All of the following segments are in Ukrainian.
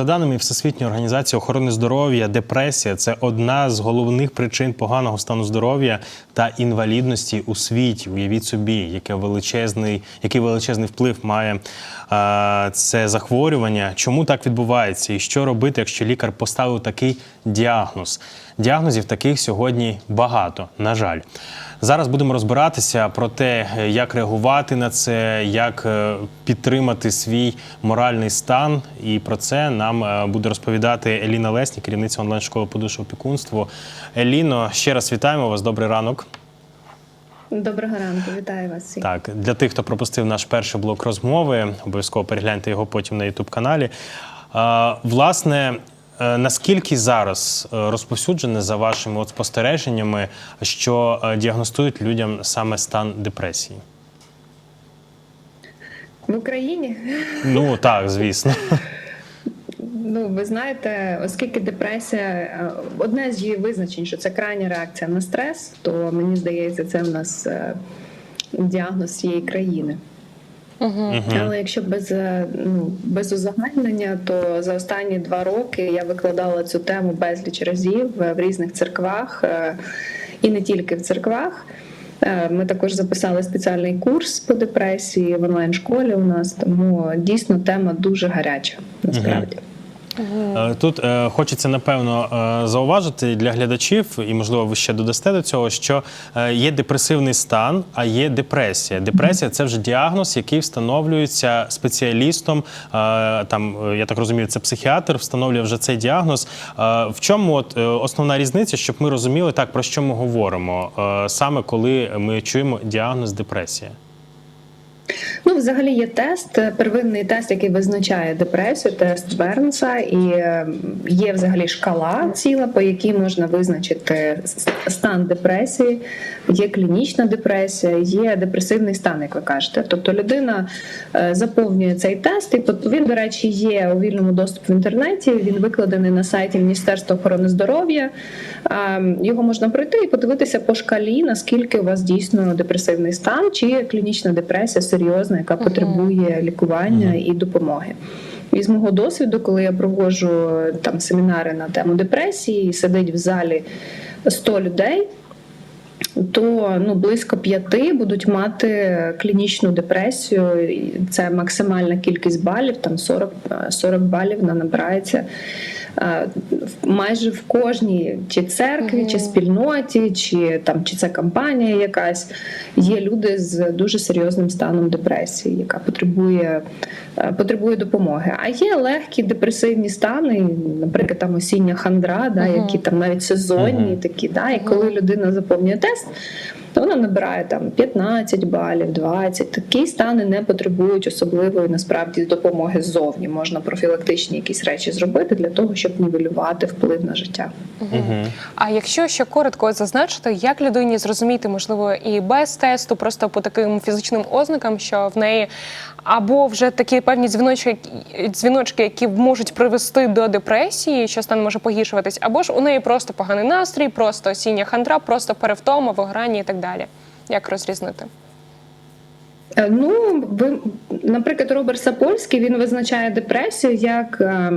За даними Всесвітньої організації охорони здоров'я, депресія це одна з головних причин поганого стану здоров'я та інвалідності у світі. Уявіть собі, яке величезний, який величезний вплив має е, це захворювання. Чому так відбувається, і що робити, якщо лікар поставив такий діагноз? Діагнозів таких сьогодні багато, на жаль. Зараз будемо розбиратися про те, як реагувати на це, як е, підтримати свій моральний стан. І про це нам е, буде розповідати Еліна Лесні, керівниця онлайн-школи по опікунству. Еліно, ще раз вітаємо вас. Добрий ранок. Доброго ранку, вітаю вас всіх. Так, для тих, хто пропустив наш перший блок розмови, обов'язково перегляньте його потім на youtube каналі. Власне, е, наскільки зараз е, розповсюджене за вашими от спостереженнями, що е, діагностують людям саме стан депресії? В Україні Ну так, звісно. ну ви знаєте, оскільки депресія е, одне з її визначень, що це крайня реакція на стрес, то мені здається, це в нас е, діагноз цієї країни. Але якщо без, е, ну, без узагальнення, то за останні два роки я викладала цю тему безліч разів е, в різних церквах е, і не тільки в церквах. Ми також записали спеціальний курс по депресії в онлайн-школі у нас, тому дійсно тема дуже гаряча насправді. Е, Тут е, хочеться напевно е, зауважити для глядачів, і можливо ви ще додасте до цього, що е, є депресивний стан, а є депресія. Депресія це вже діагноз, який встановлюється спеціалістом. е, Там е, я так розумію, це психіатр встановлює вже цей діагноз. Е, В чому от е, основна різниця, щоб ми розуміли так про що ми говоримо, е, саме коли ми чуємо діагноз депресія? Ну, взагалі є тест, первинний тест, який визначає депресію, тест Бернса, і е, є взагалі шкала ціла, по якій можна визначити стан депресії. Є клінічна депресія, є депресивний стан, як ви кажете. Тобто людина е, заповнює цей тест, і він, до речі, є у вільному доступі в інтернеті. Він викладений на сайті Міністерства охорони здоров'я. Е, Його можна пройти і подивитися по шкалі, наскільки у вас дійсно депресивний стан, чи клінічна депресія серйозна, яка потребує лікування і допомоги. І з мого досвіду, коли я проводжу там семінари на тему депресії, і сидить в залі 100 людей. То ну близько п'яти будуть мати клінічну депресію. Це максимальна кількість балів, там 40, е, 40 балів вона набирається майже в кожній чи церкві, чи спільноті, чи там чи це компанія якась. Є люди з дуже серйозним станом депресії, яка потребує, е, потребує допомоги. А є легкі депресивні стани, наприклад, там осіння хандра, да, які там навіть сезонні такі. Да, і коли людина заповнює тест, то вона набирає там 15 балів, 20. Такі стани не потребують особливої насправді допомоги ззовні. Можна профілактичні якісь речі зробити для того, щоб нівелювати вплив на життя. Мгм. А якщо ще коротко зазначити, як людині зрозуміти, можливо, і без тесту, просто по таким фізичним ознакам, що в неї або вже такі певні дзвіночки, дзвіночки, які можуть привести до депресії, що стан може погіршуватись, або ж у неї просто поганий настрій, просто осіння хандра, просто перевтома, вигорання і так далі. Як розрізнити? Е, Ну, ви, наприклад, Роберт Сапольський він визначає депресію як е,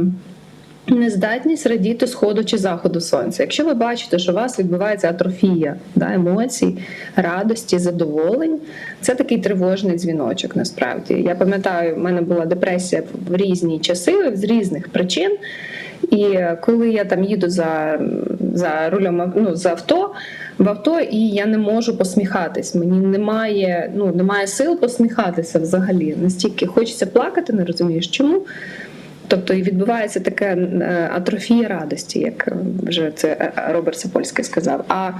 нездатність радіти сходу чи заходу сонця. Якщо ви бачите, що у вас відбувається атрофія да, емоцій, радості, задоволень, це такий тривожний дзвіночок. Насправді я пам'ятаю, в мене була депресія в різні часи з різних причин. І е, коли я там їду за, за рулем ну, за авто, в авто, і я не можу посміхатись. Мені немає, ну немає сил посміхатися взагалі. Настільки хочеться плакати, не розумієш чому. Тобто і відбувається така е, атрофія радості, як е, вже це е, Роберт Сапольський сказав. А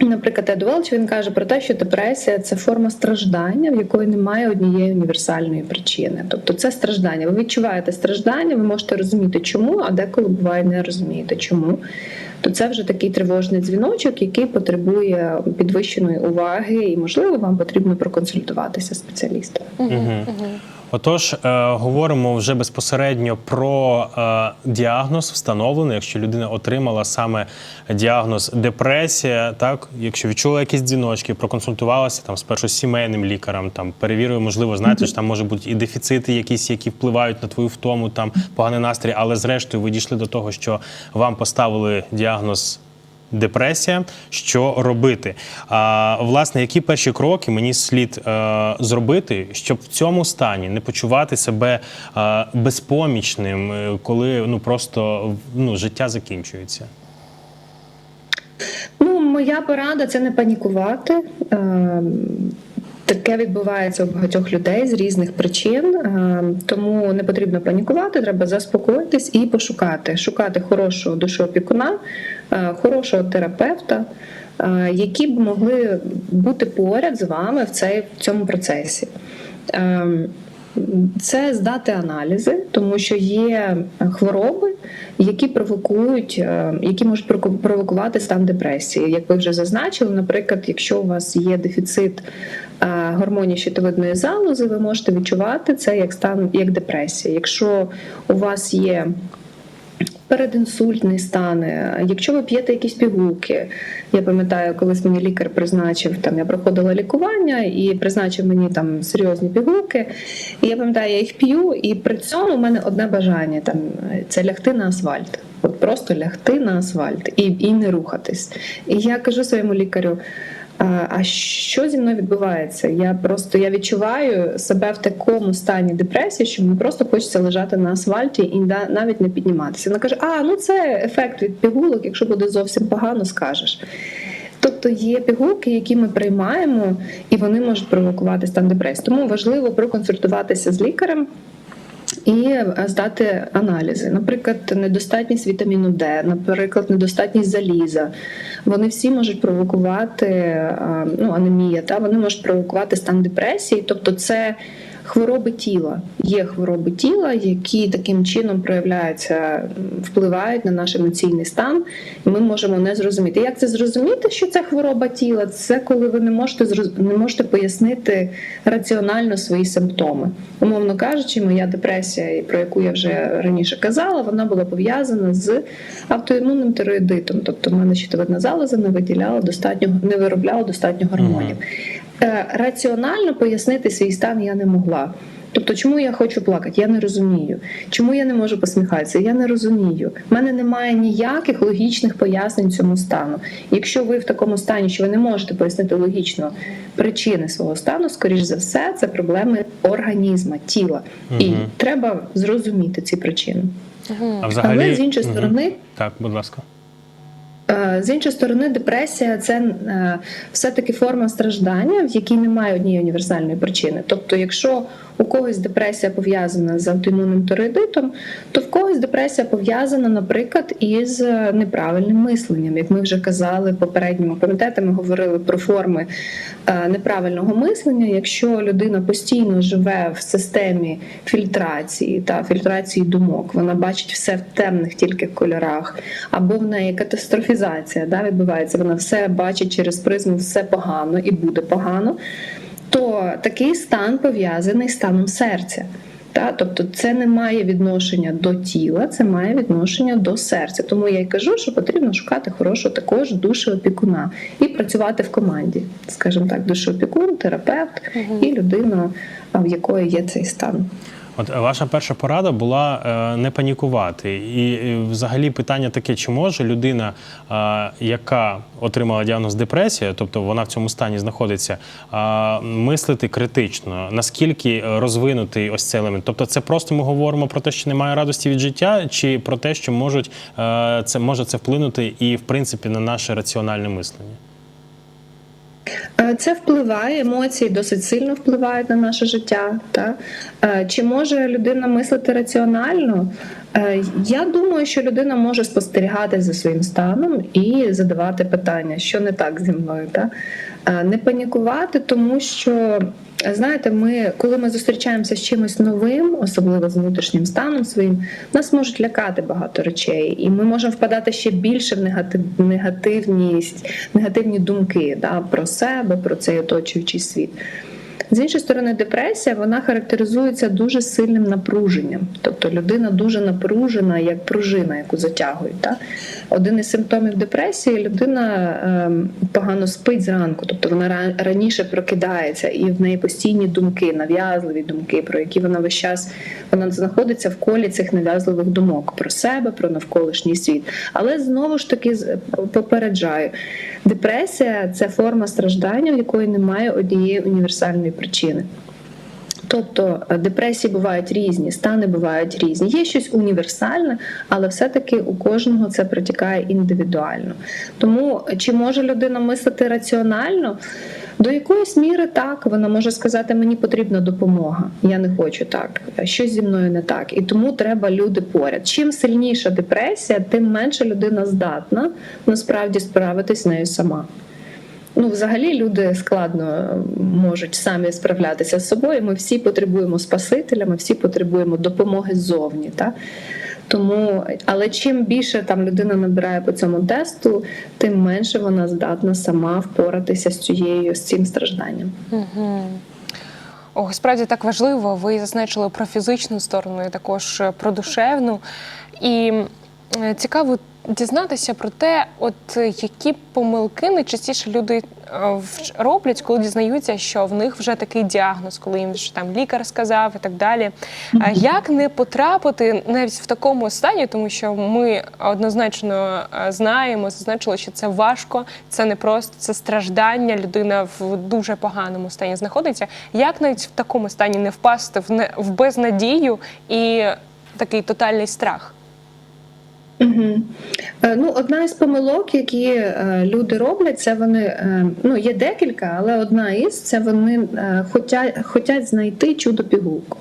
Наприклад, Ед Велч, він каже про те, що депресія це форма страждання, в якої немає однієї універсальної причини. Тобто це страждання. Ви відчуваєте страждання, ви можете розуміти, чому, а деколи буває не розумієте, чому. То це вже такий тривожний дзвіночок, який потребує підвищеної уваги, і можливо вам потрібно проконсультуватися з спеціалістом. Мгм. Отож, е, говоримо вже безпосередньо про е, діагноз встановлений, якщо людина отримала саме діагноз депресія, так якщо відчула якісь дзвіночки, проконсультувалася там спершу з сімейним лікарем, там перевірили, можливо, знаєте, що там може бути і дефіцити, якісь, які впливають на твою втому, там поганий настрій, але зрештою ви дійшли до того, що вам поставили діагноз депресія, що робити. А, власне, які перші кроки мені слід е, зробити, щоб в цьому стані не почувати себе е, безпомічним, е, коли ну просто ну, життя закінчується? Ну, моя порада це не панікувати. Е, Таке відбувається у багатьох людей з різних причин, Е, тому не потрібно панікувати, треба заспокоїтись і пошукати. Шукати хорошого душоопікуна, е, хорошого терапевта, е, які б могли бути поряд з вами в цей в цьому процесі. Ем, Це здати аналізи, тому що є хвороби, які провокують, е, які можуть провокувати стан депресії. Як ви вже зазначили, наприклад, якщо у вас є дефіцит е, гормонів щитовидної залози, ви можете відчувати це як стан як депресія. Якщо у вас є передінсультний стан, е, якщо ви п'єте якісь пігулки, я пам'ятаю, колись мені лікар призначив там, я проходила лікування і призначив мені там серйозні пігулки. І я пам'ятаю, я їх п'ю, і при цьому в мене одне бажання там це лягти на асфальт. От просто лягти на асфальт і, і не рухатись. І я кажу своєму лікарю. А що зі мною відбувається? Я просто я відчуваю себе в такому стані депресії, що мені просто хочеться лежати на асфальті і навіть не підніматися. Вона каже: А ну це ефект від пігулок. Якщо буде зовсім погано, скажеш. Тобто є пігулки, які ми приймаємо, і вони можуть провокувати стан депресії. Тому важливо проконсультуватися з лікарем. І е, здати аналізи, наприклад, недостатність вітаміну Д, наприклад, недостатність заліза. Вони всі можуть провокувати е, ну, анемія, та вони можуть провокувати стан депресії, тобто це хвороби тіла. Є хвороби тіла, які таким чином проявляються, впливають на наш емоційний стан, і ми можемо не зрозуміти. Як це зрозуміти, що це хвороба тіла? Це коли ви не можете не можете пояснити раціонально свої симптоми. Умовно кажучи, моя депресія, про яку я вже раніше казала, вона була пов'язана з автоімунним тироїдитом. Тобто, в мене щитовидна залоза не виділяла достатньо, не виробляла достатньо гормонів. Е, Раціонально пояснити свій стан я не могла. Тобто, чому я хочу плакати? Я не розумію. Чому я не можу посміхатися? Я не розумію. У мене немає ніяких логічних пояснень цьому стану. Якщо ви в такому стані, що ви не можете пояснити логічно причини свого стану, скоріш за все, це проблеми організму, тіла. І треба зрозуміти ці причини. А взагалі Але з іншої Мгм. сторони, так, будь ласка. Е, З іншої сторони, депресія це е, все-таки форма страждання, в якій немає однієї універсальної причини. Тобто, якщо у когось депресія пов'язана з автоімунним тироїдитом, то в когось депресія пов'язана, наприклад, із е, неправильним мисленням. Як ми вже казали в попередньому пам'ятаєте, ми говорили про форми е, неправильного мислення. Якщо людина постійно живе в системі фільтрації та фільтрації думок, вона бачить все в темних тільки кольорах, або в неї катастрофізація да, відбувається. Вона все бачить через призму, все погано і буде погано. То такий стан пов'язаний з станом серця. Та, тобто це не має відношення до тіла, це має відношення до серця. Тому я й кажу, що потрібно шукати хорошого також душеопікуна і працювати в команді, скажімо так, душеопікун, терапевт і людина, в якої є цей стан. От е, ваша перша порада була е, не панікувати. І е, взагалі питання таке: чи може людина, е, яка отримала діагноз депресія, тобто вона в цьому стані знаходиться, е, мислити критично, наскільки розвинутий ось цей елемент? Тобто, це просто ми говоримо про те, що немає радості від життя, чи про те, що можуть е, це може це вплинути і в принципі на наше раціональне мислення? Е, Це впливає, емоції досить сильно впливають на наше життя. Та? Е, Чи може людина мислити раціонально? Е, Я думаю, що людина може спостерігати за своїм станом і задавати питання, що не так зі мною. Та? Е, Не панікувати, тому що. Знаєте, ми, коли ми зустрічаємося з чимось новим, особливо з внутрішнім станом своїм, нас можуть лякати багато речей, і ми можемо впадати ще більше в негатив, негативність, негативні думки да, про себе, про цей оточуючий світ. З іншої сторони, депресія вона характеризується дуже сильним напруженням. Тобто людина дуже напружена, як пружина, яку затягують. Так? Один із симптомів депресії людина ем, погано спить зранку, тобто вона раніше прокидається, і в неї постійні думки, нав'язливі думки, про які вона весь час вона знаходиться в колі цих нав'язливих думок про себе, про навколишній світ. Але знову ж таки попереджаю, депресія це форма страждання, в якої немає однієї універсальної причини. Тобто е, депресії бувають різні, стани бувають різні. Є щось універсальне, але все-таки у кожного це протікає індивідуально. Тому е, чи може людина мислити раціонально? До якоїсь міри так вона може сказати, мені потрібна допомога. Я не хочу так, щось зі мною не так. І тому треба люди поряд. Чим сильніша депресія, тим менше людина здатна насправді справитись з нею сама. Ну, взагалі, люди складно можуть самі справлятися з собою. Ми всі потребуємо спасителя, ми всі потребуємо допомоги ззовні. Та? Тому, але чим більше там людина набирає по цьому тесту, тим менше вона здатна сама впоратися з цією з цим стражданням. О, справді так важливо. Ви зазначили про фізичну сторону, і також е, про душевну. І цікаво дізнатися про те, от е, які помилки найчастіше люди е, роблять, коли дізнаються, що в них вже такий діагноз, коли їм вже там лікар сказав і так далі. Як не потрапити навіть в такому стані, тому що ми однозначно е, знаємо, зазначили, що це важко, це не просто це страждання. Людина в дуже поганому стані знаходиться. Як навіть в такому стані не впасти в не в безнадію і такий тотальний страх? Угу. Ну, одна із помилок, які е, люди роблять, це вони е, ну є декілька, але одна із це вони хотять, хотять знайти чудо пігулку.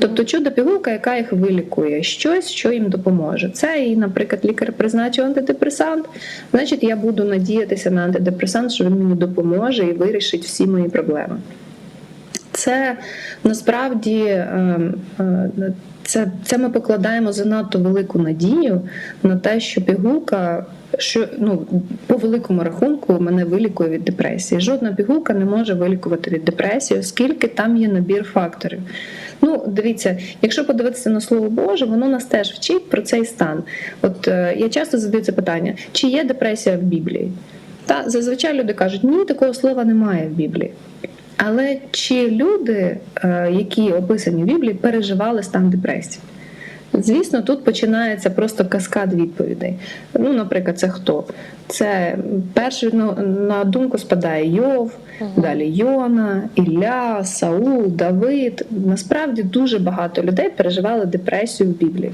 Тобто чудо пігулка, яка їх вилікує, щось, що їм допоможе. Це і, наприклад, лікар призначив антидепресант. Значить, я буду надіятися на антидепресант, що він мені допоможе і вирішить всі мої проблеми. Це насправді е, е, це, це ми покладаємо занадто велику надію на те, що пігулка, що ну по великому рахунку мене вилікує від депресії. Жодна пігулка не може вилікувати від депресії, оскільки там є набір факторів. Ну, дивіться, якщо подивитися на слово Боже, воно нас теж вчить про цей стан. От е, я часто задаю це питання: чи є депресія в Біблії? Та зазвичай люди кажуть, ні, такого слова немає в Біблії. Але чи люди, е, які описані в Біблії, переживали стан депресії? Звісно, тут починається просто каскад відповідей. Ну, наприклад, це хто? Це перший ну, на думку спадає Йов, далі Йона, Ілля, Саул, Давид. Насправді дуже багато людей переживали депресію в Біблії.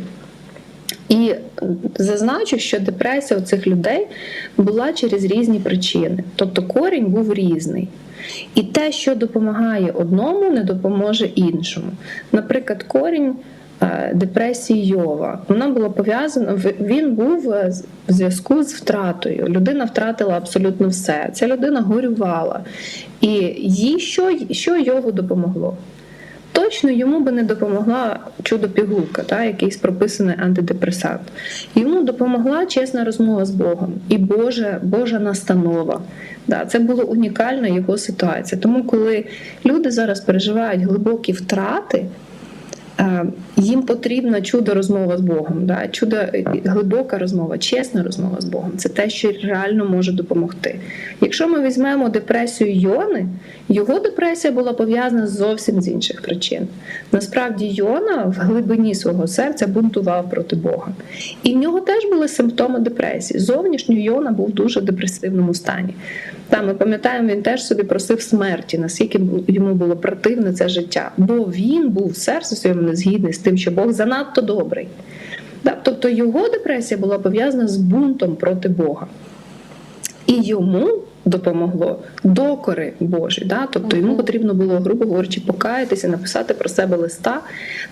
І зазначу, що депресія у цих людей була через різні причини, тобто корінь був різний. І те, що допомагає одному, не допоможе іншому. Наприклад, корінь е, депресії Йова. Вона була пов'язана. Він був е, в зв'язку з втратою. Людина втратила абсолютно все. Ця людина горювала. І їй що, що Йову допомогло? Точно йому би не допомогла чудо-пігулка, та, якийсь прописаний антидепресант. Йому допомогла чесна розмова з Богом і Божа, Божа настанова. Да, це була унікальна його ситуація. Тому, коли люди зараз переживають глибокі втрати, е, їм потрібна чудо розмова з Богом. Да? Чудо глибока розмова, чесна розмова з Богом це те, що реально може допомогти. Якщо ми візьмемо депресію Йони, його депресія була пов'язана зовсім з інших причин. Насправді, Йона в глибині свого серця бунтував проти Бога. І в нього теж були симптоми депресії. Зовнішньо Йона був в дуже депресивному стані. Там ми пам'ятаємо, він теж собі просив смерті, наскільки йому було противне це життя. Бо він був в своєму не згідний з тим, що Бог занадто добрий. Тобто його депресія була пов'язана з бунтом проти Бога. І йому допомогло докори Божі. Да? Тобто йому потрібно було, грубо говорячи, покаятися, написати про себе листа,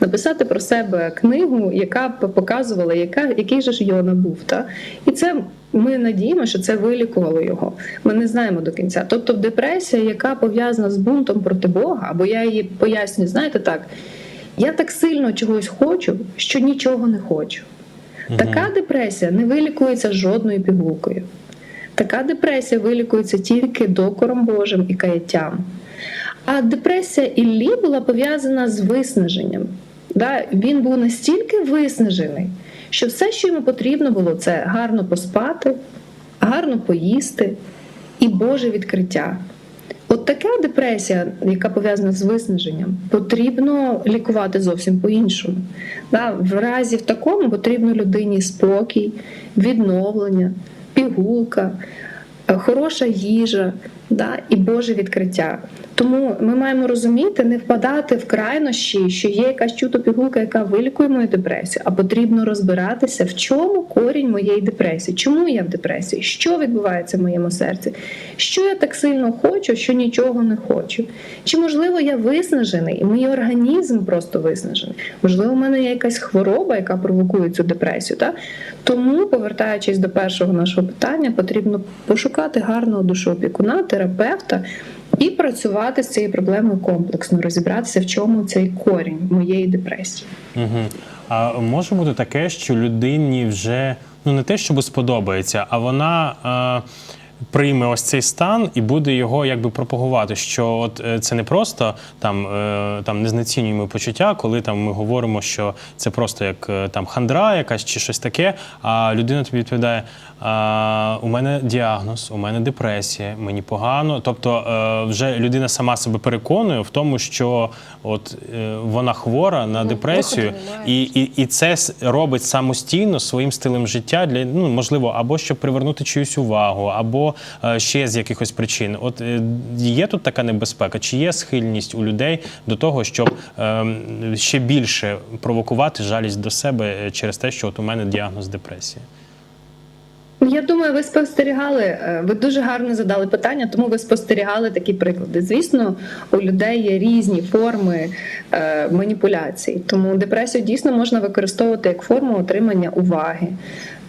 написати про себе книгу, яка б показувала, яка, який же ж Йона був. Та? І це ми надіємо, що це вилікувало його. Ми не знаємо до кінця. Тобто, депресія, яка пов'язана з бунтом проти Бога, або я її пояснюю, знаєте так. Я так сильно чогось хочу, що нічого не хочу. Така депресія не вилікується жодною пігулкою. Така депресія вилікується тільки докором Божим і каяттям. А депресія Іллі була пов'язана з виснаженням. Да? Він був настільки виснажений, що все, що йому потрібно було, це гарно поспати, гарно поїсти і Боже відкриття. От така депресія, яка пов'язана з виснаженням, потрібно лікувати зовсім по-іншому. В разі в такому потрібно людині спокій, відновлення, пігулка, е, хороша їжа да? і Боже відкриття. Тому ми маємо розуміти, не впадати в крайнощі, що є якась чудо пігулка, яка вилікує мою депресію, а потрібно розбиратися, в чому корінь моєї депресії, чому я в депресії, що відбувається в моєму серці, що я так сильно хочу, що нічого не хочу. Чи можливо я виснажений, і мій організм просто виснажений? Можливо, в мене є якась хвороба, яка провокує цю депресію. Так? Тому, повертаючись до першого нашого питання, потрібно пошукати гарного душоопікуна, терапевта. І працювати з цією проблемою комплексно, розібратися, в чому цей корінь моєї депресії. Угу. А може бути таке, що людині вже ну не те, щоб сподобається, а вона. Е... Прийме ось цей стан і буде його якби пропагувати. Що от е, це не просто там, е, там незнецінюємо почуття, коли там ми говоримо, що це просто як е, там хандра, якась чи щось таке. А людина тобі відповідає: у мене діагноз, у мене депресія, мені погано. Тобто е, вже людина сама себе переконує в тому, що от е, вона хвора на депресію, і, і, і це робить самостійно своїм стилем життя для ну можливо, або щоб привернути чиюсь увагу, або е, ще з якихось причин. От є тут така небезпека, чи є схильність у людей до того, щоб е, ще більше провокувати жалість до себе через те, що от у мене діагноз депресії. Я думаю, ви спостерігали, е, ви дуже гарно задали питання, тому ви спостерігали такі приклади. Звісно, у людей є різні форми е, маніпуляцій, тому депресію дійсно можна використовувати як форму отримання уваги.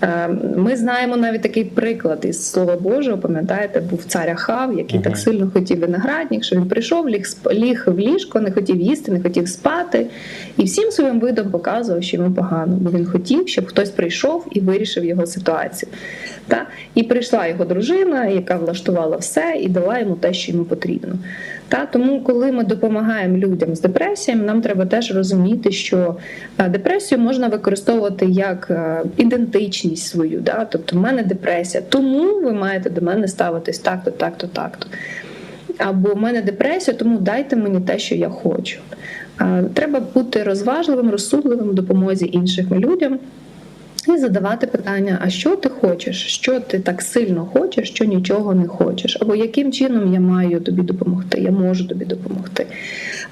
Е, Ми знаємо навіть такий приклад із Слова Божого. Пам'ятаєте, був цар Ахав, який Мгм. так сильно хотів виноградник, що він прийшов, ліг, ліг в ліжко, не хотів їсти, не хотів спати, і всім своїм видом показував, що йому погано, бо він хотів, щоб хтось прийшов і вирішив його ситуацію. Та? І прийшла його дружина, яка влаштувала все і дала йому те, що йому потрібно. Та? Тому, коли ми допомагаємо людям з депресіями, нам треба теж розуміти, що е, депресію можна використовувати як е, ідентичність свою. Да? Тобто, в мене депресія, тому ви маєте до мене ставитись так-то, так-то, так-то. Або в мене депресія, тому дайте мені те, що я хочу. Е, Треба бути розважливим, розсудливим в допомозі іншим людям. І задавати питання: а що ти хочеш? Що ти так сильно хочеш, що нічого не хочеш? Або яким чином я маю тобі допомогти? Я можу тобі допомогти.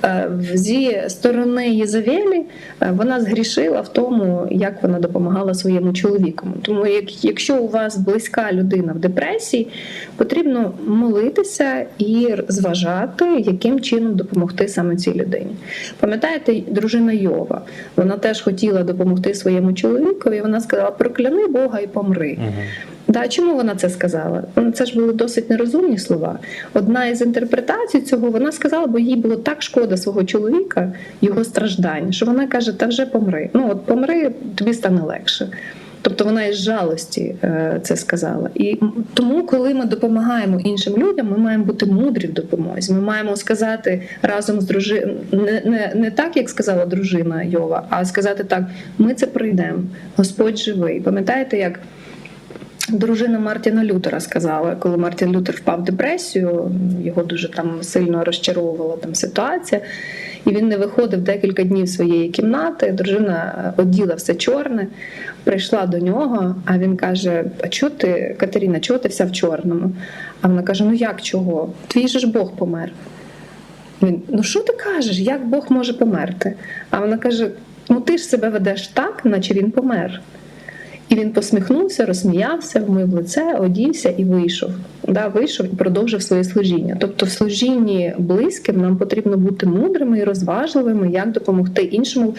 Е, Зі сторони Єзавелі е, вона згрішила в тому, як вона допомагала своєму чоловіку. Тому, якщо у вас близька людина в депресії, потрібно молитися і зважати, яким чином допомогти саме цій людині. Пам'ятаєте, дружина Йова? Вона теж хотіла допомогти своєму чоловікові. Вона сказала: прокляни Бога і помри. Угу. Да, чому вона це сказала? Ну, Це ж були досить нерозумні слова. Одна із інтерпретацій цього вона сказала, бо їй було так шкода свого чоловіка, його страждань, що вона каже: Та вже помри. Ну от помри, тобі стане легше. Тобто вона із жалості е, це сказала. І тому, коли ми допомагаємо іншим людям, ми маємо бути мудрі в допомозі. Ми маємо сказати разом з дружиною, не, не, не так, як сказала дружина Йова, а сказати так: ми це пройдемо. Господь живий. Пам'ятаєте, як Дружина Мартіна Лютера сказала, коли Мартін Лютер впав в депресію, його дуже там сильно розчаровувала там ситуація, і він не виходив декілька днів своєї кімнати. Дружина е, оділа все чорне, прийшла до нього, а він каже: А чого ти, Катерина, чого ти вся в чорному? А вона каже: Ну як чого? Твій же ж Бог помер. Він, ну що ти кажеш, як Бог може померти? А вона каже: Ну ти ж себе ведеш так, наче він помер. Він посміхнувся, розсміявся, вмив лице, одівся і вийшов. Да, вийшов і продовжив своє служіння. Тобто, в служінні близьким нам потрібно бути мудрими і розважливими, як допомогти іншому,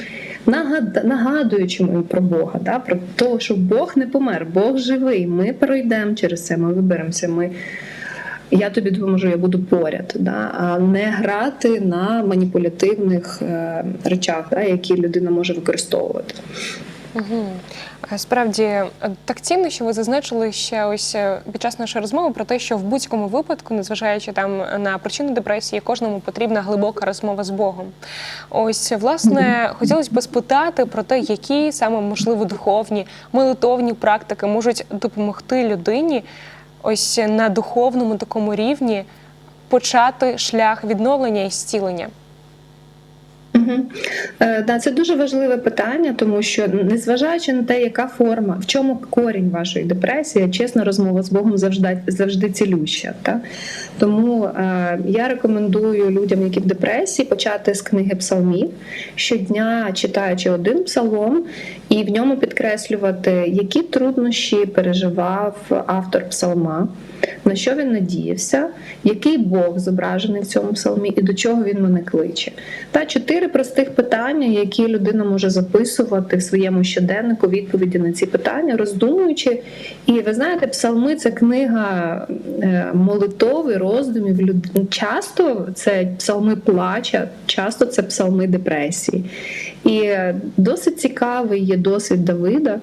нагадуючи їм про Бога, да, про те, що Бог не помер, Бог живий. Ми пройдемо через це, ми виберемося. Ми я тобі допоможу, я буду поряд, да? а не грати на маніпулятивних е, речах, да, які людина може використовувати. Угу. Справді е, так цінно, що ви зазначили ще ось е, під час нашої розмови про те, що в будь-якому випадку, незважаючи там на причини депресії, кожному потрібна глибока розмова з Богом. Ось власне хотілося б спитати про те, які саме можливо духовні молитовні практики можуть допомогти людині ось на духовному такому рівні почати шлях відновлення і зцілення. Угу. Да, це дуже важливе питання, тому що незважаючи на те, яка форма, в чому корінь вашої депресії, чесна розмова з Богом завжди завжди цілюща. Та? Тому е, я рекомендую людям, які в депресії, почати з книги псалмів, щодня читаючи один псалом, і в ньому підкреслювати, які труднощі переживав автор псалма, на що він надіявся, який Бог зображений в цьому псалмі і до чого він мене кличе. Та чотири простих питання, які людина може записувати в своєму щоденнику, відповіді на ці питання, роздумуючи. І ви знаєте, псалми це книга е, молитови, роздумів. Часто це псалми плача, часто це псалми депресії. І е, досить цікавий є досвід Давида.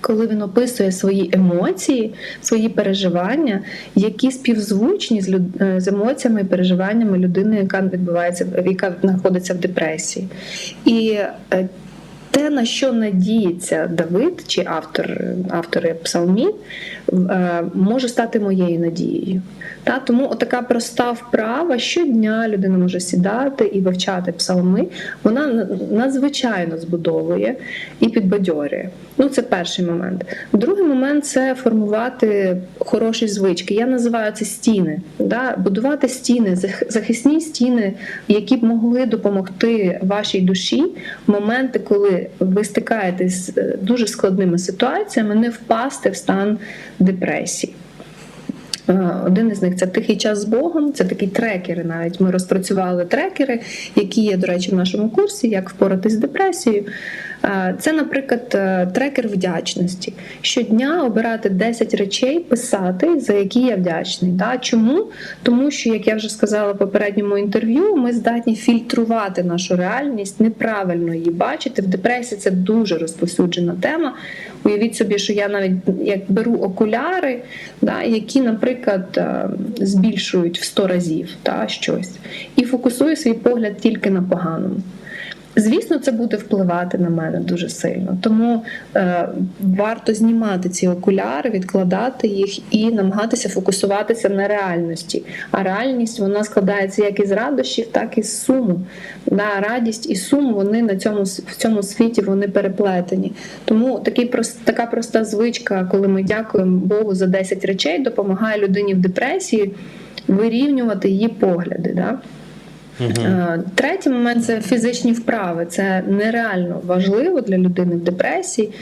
Коли він описує свої емоції, свої переживання, які співзвучні з, люд... е, з емоціями і переживаннями людини, яка відбувається, яка знаходиться в депресії. І е, те, на що надіється Давид чи автор, автори псалмів, е, може стати моєю надією. Та тому така проста вправа щодня людина може сідати і вивчати псалми. Вона надзвичайно збудовує і підбадьорює. Ну, це перший момент. Другий момент це формувати хороші звички. Я називаю це стіни. Да? Будувати стіни, захисні стіни, які б могли допомогти вашій душі в моменти, коли ви стикаєтесь з е, дуже складними ситуаціями, не впасти в стан депресії. Е, Один із них це тихий час з Богом. Це такі трекери. Навіть ми розпрацювали трекери, які є, до речі, в нашому курсі, як впоратись з депресією. Е, Це, наприклад, е, трекер вдячності. Щодня обирати 10 речей, писати, за які я вдячний. Да? Чому? Тому що, як я вже сказала в попередньому інтерв'ю, ми здатні фільтрувати нашу реальність, неправильно її бачити. В депресії це дуже розповсюджена тема. Уявіть собі, що я навіть як беру окуляри, да, які, наприклад, е, збільшують в 100 разів та, щось, і фокусую свій погляд тільки на поганому. Звісно, це буде впливати на мене дуже сильно. Тому е, варто знімати ці окуляри, відкладати їх і намагатися фокусуватися на реальності. А реальність вона складається як із радощів, так і з суму. Да, радість і сум вони на цьому в цьому світі вони переплетені. Тому такий прос- така проста звичка, коли ми дякуємо Богу за 10 речей, допомагає людині в депресії вирівнювати її погляди. Да? Е, Третій момент це фізичні вправи. Це нереально важливо для людини в депресії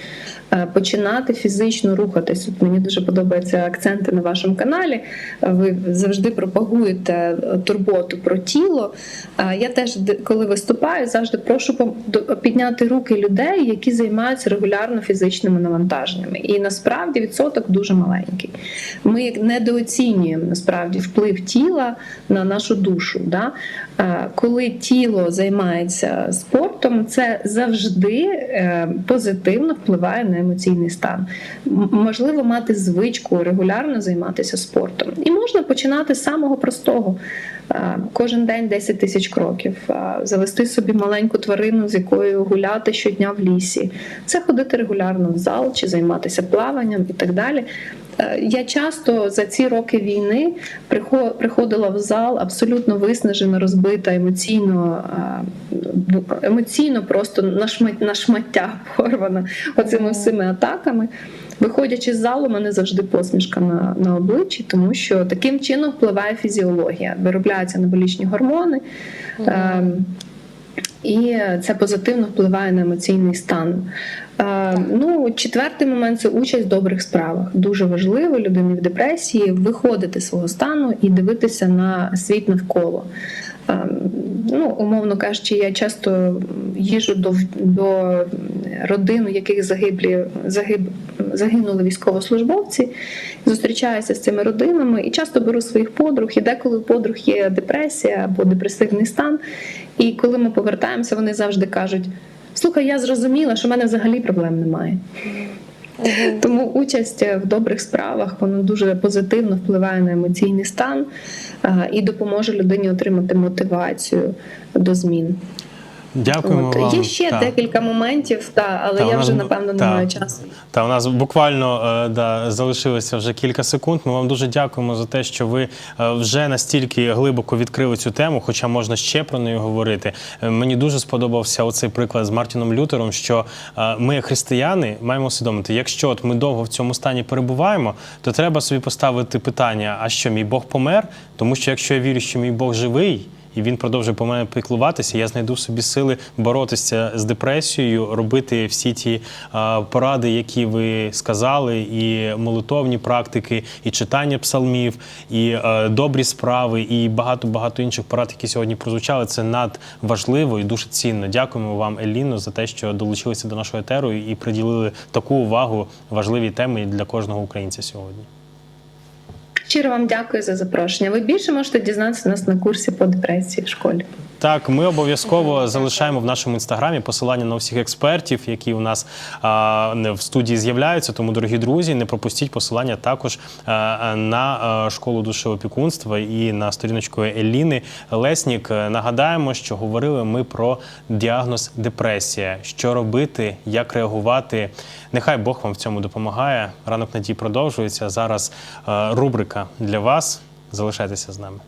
починати фізично рухатись. От мені дуже подобаються акценти на вашому каналі. Е, Ви завжди пропагуєте е, турботу про тіло. Е, Я теж, коли виступаю, завжди прошу підняти руки людей, які займаються регулярно фізичними навантаженнями. І насправді відсоток дуже маленький. Ми недооцінюємо насправді вплив тіла на нашу душу. Да? Е, Коли тіло займається спортом, це завжди е, позитивно впливає на емоційний стан. Можливо, мати звичку регулярно займатися спортом. І можна починати з самого простого. Кожен день 10 тисяч кроків, завести собі маленьку тварину, з якою гуляти щодня в лісі, це ходити регулярно в зал чи займатися плаванням і так далі. Е, Я часто за ці роки війни прихо- приходила в зал абсолютно виснажена, розбита емоційно, е, емоційно просто на шмат- на шмаття порвана оцими всіми атаками. Виходячи з залу, у мене завжди посмішка на, на обличчі, тому що таким чином впливає фізіологія. Виробляються анаболічні гормони. Ем, і це позитивно впливає на емоційний стан. Е, Ну, четвертий момент це участь в добрих справах. Дуже важливо людині в депресії виходити з свого стану і дивитися на світ навколо. Е, Ну, умовно кажучи, я часто їжу до, до родин, у яких загиблі загиб, загинули військовослужбовці, зустрічаюся з цими родинами і часто беру своїх подруг. І деколи у подруг є депресія або депресивний стан. І коли ми повертаємося, вони завжди кажуть: Слухай, я зрозуміла, що в мене взагалі проблем немає. Тому участь в добрих справах воно дуже позитивно впливає на емоційний стан і допоможе людині отримати мотивацію до змін. Дякуємо От. вам. Є ще Та. декілька моментів, та, але Та, я вже напевно не маю часу. Та у нас буквально е, да, залишилося вже кілька секунд. Ми вам дуже дякуємо за те, що ви е, вже настільки глибоко відкрили цю тему, хоча можна ще про неї говорити. Е, Мені дуже сподобався оцей приклад з Мартіном Лютером, що ми, як християни, маємо усвідомити, якщо от ми довго в цьому стані перебуваємо, то треба собі поставити питання: а що мій Бог помер? Тому що якщо я вірю, що мій Бог живий. І він продовжує по мене піклуватися. Я знайду в собі сили боротися з депресією, робити всі ті а, поради, які ви сказали, і молитовні практики, і читання псалмів, і е, добрі справи, і багато багато інших порад, які сьогодні прозвучали. Це надважливо і дуже цінно. Дякуємо вам, Еліно, за те, що долучилися до нашого етеру і приділили таку увагу важливій темі для кожного українця сьогодні. Щиро вам дякую за запрошення. Ви більше можете дізнатися нас на курсі по депресії в школі. Так, ми обов'язково залишаємо в нашому інстаграмі посилання на всіх експертів, які у нас а, в студії з'являються. Тому, дорогі друзі, не пропустіть посилання також а, на а, школу душеопікунства і на сторіночку Еліни Леснік. Е, Нагадаємо, що говорили ми про діагноз депресія, що робити, як реагувати. Нехай Бог вам в цьому допомагає. Ранок надії продовжується. Зараз е, рубрика для вас. Залишайтеся з нами.